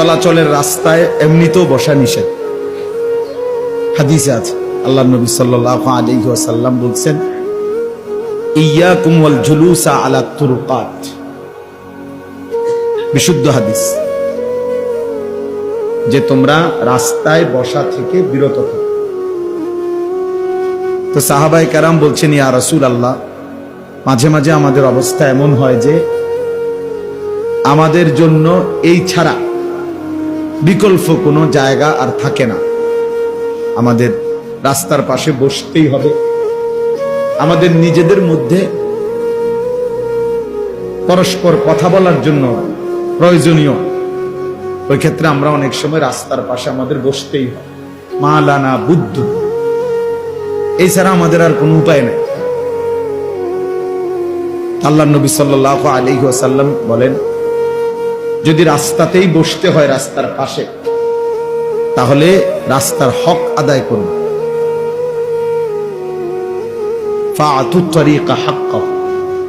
চলাচলের রাস্তায় এমনিতেও বসা নিষেধ। হাদিসে আছে, আল্লাহ নবী সাল্লাল্লাহু আলাইহি ওয়াসাল্লাম বলছেন, ইয়াকুম ওয়াল জুলুসা আলা তুরুকাত। বিশুদ্ধ হাদিস। যে তোমরা রাস্তায় বসা থেকে বিরত তো সাহাবাই কারাম বলছেন, ইয়া রাসূল আল্লাহ মাঝে মাঝে আমাদের অবস্থা এমন হয় যে আমাদের জন্য এই ছাড়া বিকল্প কোনো জায়গা আর থাকে না। আমাদের রাস্তার পাশে বসতেই হবে। আমাদের নিজেদের মধ্যে পরস্পর কথা বলার জন্য প্রয়োজনীয়। ওই ক্ষেত্রে আমরা অনেক সময় রাস্তার পাশে আমাদের বসতেই হয়। মালানা বুদ্ধ। এছাড়া আমাদের আর কোনো উপায় নেই। আল্লাহ নবী সাল্লাহ আলী বলেন যদি রাস্তাতেই বসতে হয় রাস্তার পাশে, তাহলে রাস্তার হক আদায় করুন।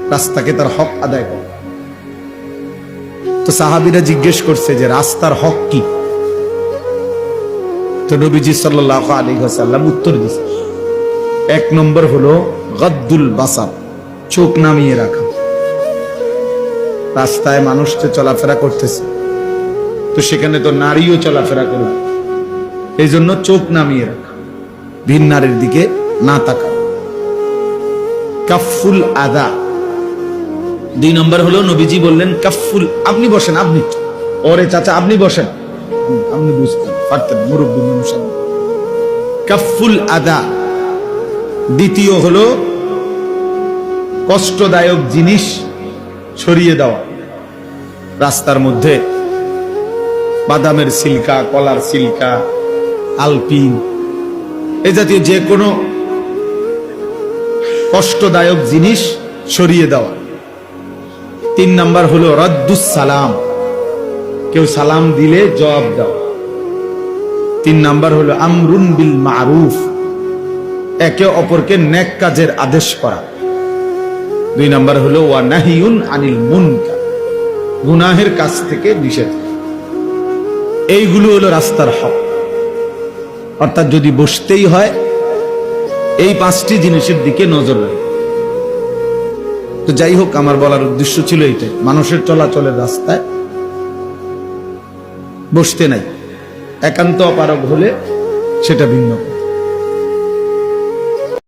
রাস্তাকে তার হক আদায় করুন। তো সাহাবিরা জিজ্ঞেস করছে যে, রাস্তার হক কি? তো নবীজি সাল্লাহ আলী সাল্লাম উত্তর দিছে। এক নম্বর হলো, গদ্দুল বাসার, চোখ নামিয়ে রাখা। রাস্তায় মানুষ তো চলাফেরা করতেছে। তো সেখানে তো নারীও চলাফেরা করবে। এই জন্য চোখ নামিয়ে রাখা। ভিন নারীর দিকে না তাকা কাফুল আদা। দুই নম্বর হলো নবীজি বললেন কাফুল আপনি বসেন, আপনি। ওরে চাচা, আপনি বসেন। আপনি বুঝতেন পারতেন, মুরব্বী মানুষ আপনি। কাফুল আদা। দ্বিতীয় হলো কষ্টদায়ক জিনিস। ছড়িয়ে দেওয়া। রাস্তার মধ্যে বাদামের সিল্কা, কলার সিল্কা, আলপিন, এ জাতীয় যে কোনো কষ্টদায়ক জিনিস সরিয়ে দেওয়া। তিন নাম্বার হলো রদ্দুস সালাম। কেউ সালাম দিলে জবাব দেওয়া তিন নাম্বার হলো আমরুন বিল মারুফ। একে অপরকে নেক কাজের আদেশ করা। দুই নাম্বার হলো ওয়া নাহিউন আনিল মুনকার। গুনাহের কাছ থেকে নিষেধ। এইগুলো হলো রাস্তার হক। অর্থাৎ যদি বসতেই হয়, এই পাঁচটি জিনিসের দিকে নজর রাখে। তো যাই হোক, আমার বলার উদ্দেশ্য ছিল এইটাই। মানুষের চলাচলের রাস্তায় বসতে নাই। একান্ত অপারগ হলে সেটা ভিন্ন।